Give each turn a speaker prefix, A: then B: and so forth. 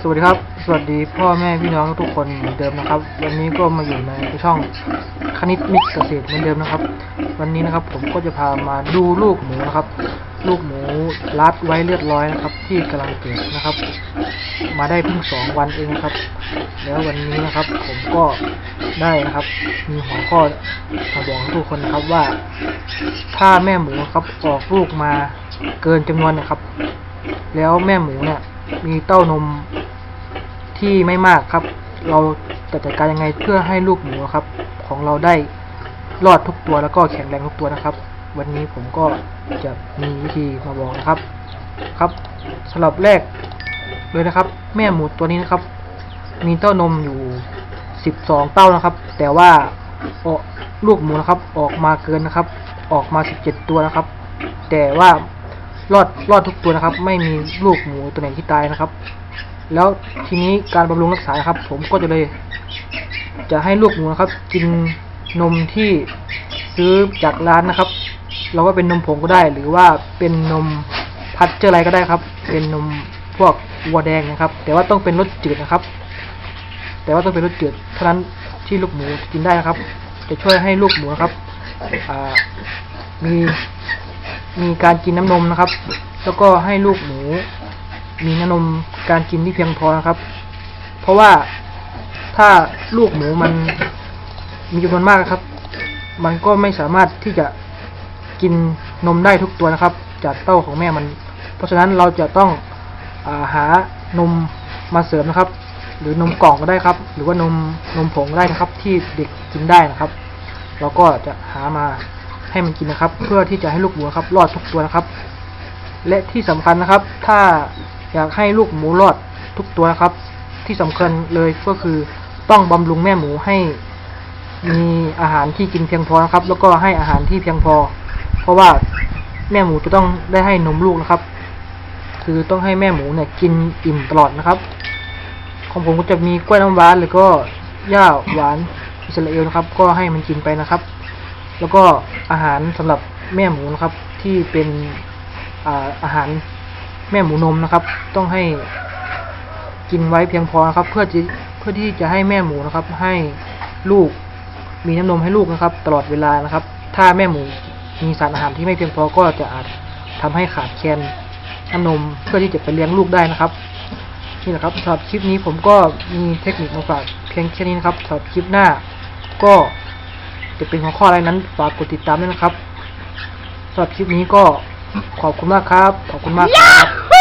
A: สวัสดีครับ สวัสดีพ่อแม่พี่น้องทุกคนเหมือนเดิมนะครับ วันนี้ก็มาอยู่ในช่องคณิตมิตรเกษตรเหมือนเดิมนะครับ วันนี้นะครับผมก็จะพามาดูลูกหมูนะครับ ลูกหมูรัดไว้เรียบร้อยนะครับ ที่กำลังเกิดนะครับ มาได้เพิ่งสองวันเองครับ แล้ววันนี้นะครับ ผมก็ได้นะครับ มีหัวข้อมาบอกทุกคนนะครับว่า ถ้าแม่หมูครับออกลูกมาเกินจำนวนนะครับ แล้วแม่หมูเนี่ย มีเต้านมที่ไม่มากครับ เราจะจัดการยังไงเพื่อให้ลูกหมูครับ ของเราได้รอดทุกตัวแล้วก็แข็งแรงทุกตัวนะครับ วันนี้ผมก็จะมีวิธีมาบอกนะครับ ครับสำหรับแรกเลยนะครับ แม่หมูตัวนี้นะครับ มีเต้านมอยู่สิบสองเต้านะครับ แต่ว่าออกลูกหมูนะครับ ออกมาเกินนะครับ ออกมาสิบเจ็ดตัวนะครับ แต่ว่า รอดรอดทุกตัวนะครับ ไม่มีลูกหมูตัวไหนที่ตายนะครับ แล้วทีนี้การบำรุงรักษาครับ ผมก็จะเลย จะให้ลูกหมูนะครับ กินนมที่ซื้อจากร้านนะครับ เราก็เป็นนมผงก็ได้ หรือว่าเป็นนมพัชเจออะไรก็ได้ครับ เป็นนมพวกวัวแดงนะครับ แต่ว่าต้องเป็นรสจืดนะครับ แต่ว่าต้องเป็นรสจืดเท่านั้นที่ลูกหมูกินได้นะครับ จะช่วยให้ลูกหมูครับมี มีการกินน้ำนมนะครับ แล้วก็ให้ลูกหมูมีน้ำนมการกินที่เพียงพอนะครับ เพราะว่าถ้าลูกหมูมันมีจำนวนมากครับ มันก็ไม่สามารถที่จะกินนมได้ทุกตัวนะครับ จากเต้าของแม่มัน เพราะฉะนั้นเราจะต้องอาหานมมาเสริมนะครับ หรือนมกล่องก็ได้ครับ หรือว่านมนมผงก็ได้นะครับ ที่เด็กกินได้นะครับ เราก็จะหามา ให้มันกินนะครับ เพื่อที่จะให้ลูกหมูครับรอดทุกตัวนะครับ และที่สำคัญนะครับ ถ้าอยากให้ลูกหมูรอดทุกตัวนะครับ ที่สำคัญเลยก็คือต้องบำรุงแม่หมูให้มีอาหารที่กินเพียงพอนะครับ แล้วก็ให้อาหารที่เพียงพอ เพราะว่าแม่หมูจะต้องได้ให้นมลูกนะครับ คือต้องให้แม่หมูเนี่ยกินอิ่มตลอดนะครับ ของผมก็จะมีกล้วยน้ำว้าหรือก็หญ้าหวานอิสราเอลนะครับ ก็ให้มันกินไปนะครับ แล้วก็อาหารสำหรับแม่หมูนะครับ ที่เป็นอาหารแม่หมูนมนะครับ ต้องให้กินไว้เพียงพอนะครับ เพื่อที่เพื่อที่จะให้แม่หมูนะครับ ให้ลูกมีน้ำนมให้ลูกนะครับ ตลอดเวลานะครับ ถ้าแม่หมูมีสารอาหารที่ไม่เพียงพอก็จะอาจทำให้ขาดแคลนน้ำนมเพื่อที่จะไปเลี้ยงลูกได้นะครับนี่แหละครับสำหรับคลิปนี้ผมก็มีเทคนิคมาฝากเพียงแค่นี้นะครับสำหรับคลิปหน้าก็ จะเป็นหัวข้ออะไรนั้นฝากกดติดตามด้วยนะครับสำหรับคลิปนี้ก็ขอบคุณมากครับ ขอบคุณมากครับ